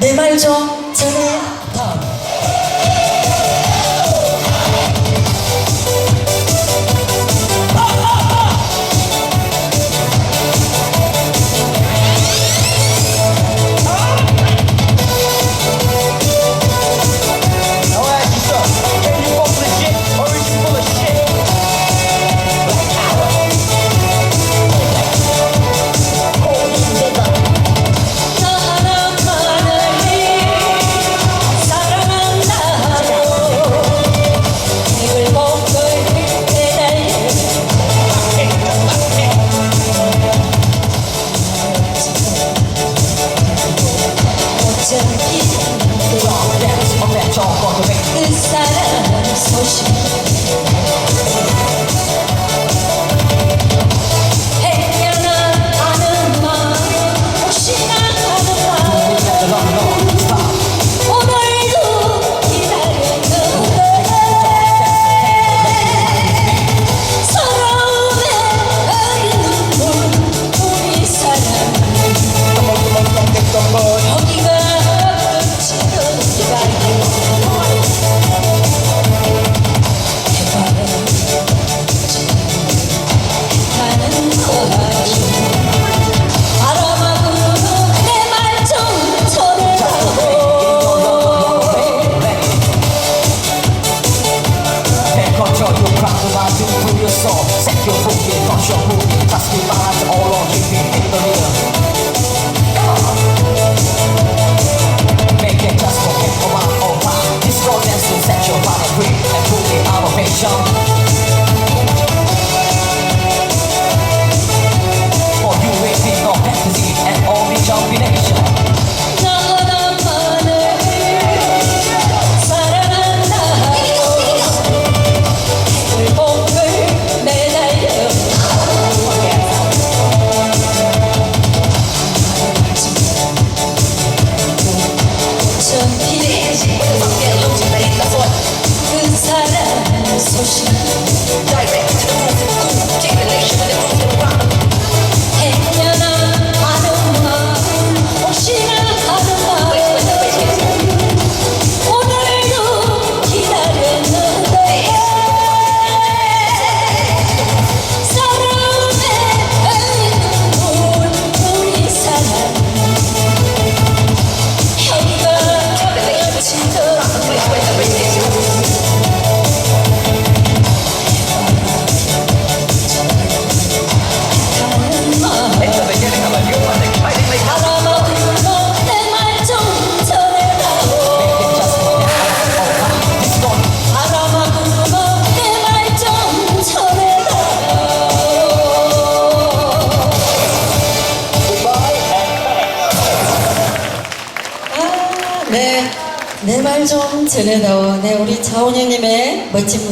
내 말 좀 전해 pushing. 네, 내 말 좀 전해다오. 네, 우리 차원영님의 멋진